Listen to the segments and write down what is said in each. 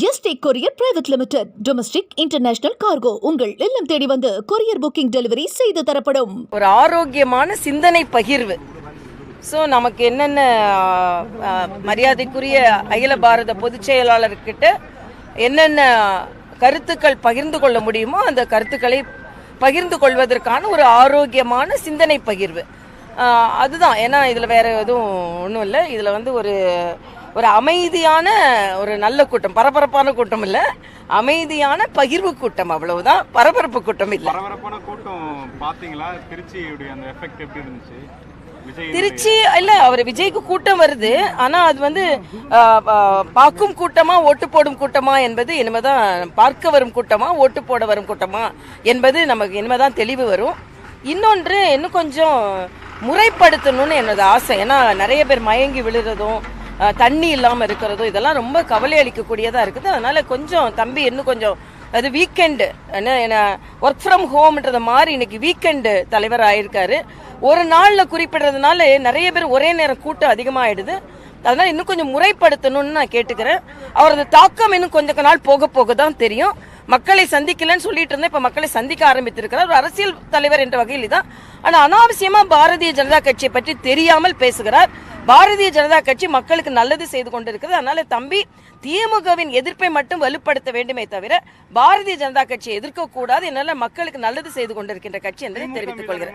ST courier private limited domestic international cargo உங்கள் இல்லம் தேடி வந்து கொரியர் புக்கிங் டெலிவரி செய்து தரப்படும். ஒரு ஆரோக்கியமான சிந்தனை பகிர்வு. ஸோ நமக்கு என்னென்ன மரியாதைக்குரிய அகில பாரத பொதுச் செயலாளர்கிட்ட என்னென்ன கருத்துக்கள் பகிர்ந்து கொள்ள முடியுமோ அந்த கருத்துக்களை பகிர்ந்து கொள்வதற்கான ஒரு ஆரோக்கியமான சிந்தனை பகிர்வு. அதுதான். ஏன்னா இதில் வேற எதுவும் ஒன்றும் இல்லை. இதில் வந்து ஒரு ஒரு அமைதியான ஒரு நல்ல கூட்டம் பரபரப்பான கூட்டம் இல்லை. அமைதியான பகிர்வு கூட்டம் அவ்வளவுதான். பரபரப்பு கூட்டம் இல்லை. பரபரப்பான கூட்டம் பாத்தீங்களா? திருச்சியுடைய அந்த எஃபெக்ட் எப்படி இருந்துச்சு? திருச்சி இல்ல அவர் விஜய்க்கு கூட்டம் வருது. ஆனா அது வந்து பார்க்கும் கூட்டமா ஓட்டு போடும் கூட்டமா என்பது இனிமேதான் பார்க்க வரும் கூட்டமா ஓட்டு போட வரும் கூட்டமா என்பது நமக்கு இனிமேதான் தெளிவு வரும். இன்னொன்று இன்னும் கொஞ்சம் முறைப்படுத்தணும்னு என்னோட ஆசை. ஏன்னா நிறைய பேர் மயங்கி விழுறதும் தண்ணி இல்லாமல் இருக்கிறதும் இதெல்லாம் ரொம்ப கவலை அளிக்கக்கூடியதாக இருக்குது. அதனால் கொஞ்சம் தம்பி இன்னும் கொஞ்சம் அது வீக்கெண்டு என்ன ஒர்க் ஃப்ரம் ஹோம்ன்றத மாதிரி இன்னைக்கு வீக்கெண்டு தலைவர் ஆயிருக்காரு. ஒரு நாளில் குறிப்பிடுறதுனால நிறைய பேர் ஒரே நேரம் கூட்டம் அதிகமாகிடுது அதனால் இன்னும் கொஞ்சம் முறைப்படுத்தணும்னு நான் கேட்டுக்கிறேன். அவரது தாக்கம் இன்னும் கொஞ்ச நாள் போக போக தான் தெரியும். மக்களை சந்திக்கலன்னு சொல்லிட்டு இருந்தேன். இப்போ மக்களை சந்திக்க ஆரம்பித்திருக்கிறார். ஒரு அரசியல் தலைவர் என்ற வகையில் தான் ஆனால் அனாவசியமாக பாரதிய ஜனதா கட்சியை பற்றி தெரியாமல் பேசுகிறார். பாரதிய ஜனதா கட்சி மக்களுக்கு நல்லது செய்து கொண்டிருக்கிறது. அதனால தம்பி திமுகவின் எதிர்ப்பை மட்டும் வலுப்படுத்த வேண்டுமே தவிர பாரதிய ஜனதா கட்சியை எதிர்க்க கூடாது. என்னால மக்களுக்கு நல்லது செய்து கொண்டிருக்கின்ற கட்சி என்பதை தெரிவித்துக் கொள்கிறேன்.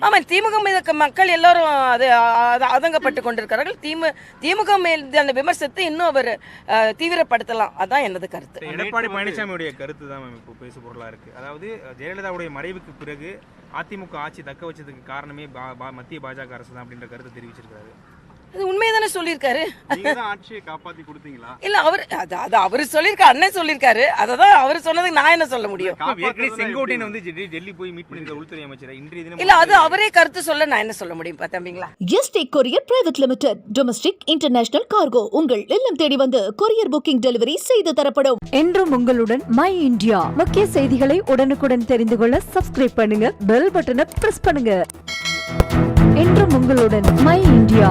ஆமா திமுக மீது மக்கள் எல்லாரும் அது அது- ஆதங்கப்பட்டு கொண்டிருக்கிறார்கள். திமு திமுக மேல் அந்த விமர்சனத்தை இன்னும் அவர் தீவிரப்படுத்தலாம். அதான் எனது கருத்து. எடப்பாடி பழனிசாமியுடைய கருத்து தான் இப்போ பேசு பொருளா இருக்கு. அதாவது ஜெயலலிதாவுடைய மறைவுக்கு பிறகு அதிமுக ஆட்சி தக்க வச்சதுக்கு காரணமே பா- பா- மத்திய பாஜக அரசு தான் அப்படின்ற கருத்தை தெரிவிச்சிருக்காரு அது சொல்லியிருக்காரு? நீங்க தான் ஆட்சியை காப்பாத்தி கொடுத்தீங்களா? இல்ல அவர் அது அவர் சொல்லியிருக்காரு அண்ணன் சொல்லியிருக்காரு. அதை தான் அவர் சொன்னதுக்கு நான் என்ன சொல்ல முடியும்? செங்கோட்டையன் வந்து டெல்லி- போய் மீட் பண்ணிருக்க உள்துறை அமைச்சர் இன்றைய தினம் இல்ல அது அவரே கருத்து சொல்ல நான் என்ன சொல்ல முடியும் பா தம்பிங்களா ST courier private limited domestic international cargo உங்கள் இல்லம் தேடி வந்து கொரியர் புக்கிங் டெலிவரி செய்து தரப்படும். என்றும் உங்களுடன் மை இந்தியா முக்கிய செய்திகளை உடனுக்குடன் தெரிந்து கொள்ள சப்ஸ்கிரைப் பண்ணுங்க பெல் பட்டனை பிரஸ் பண்ணுங்க. என்றும் உங்களுடன் மை இந்தியா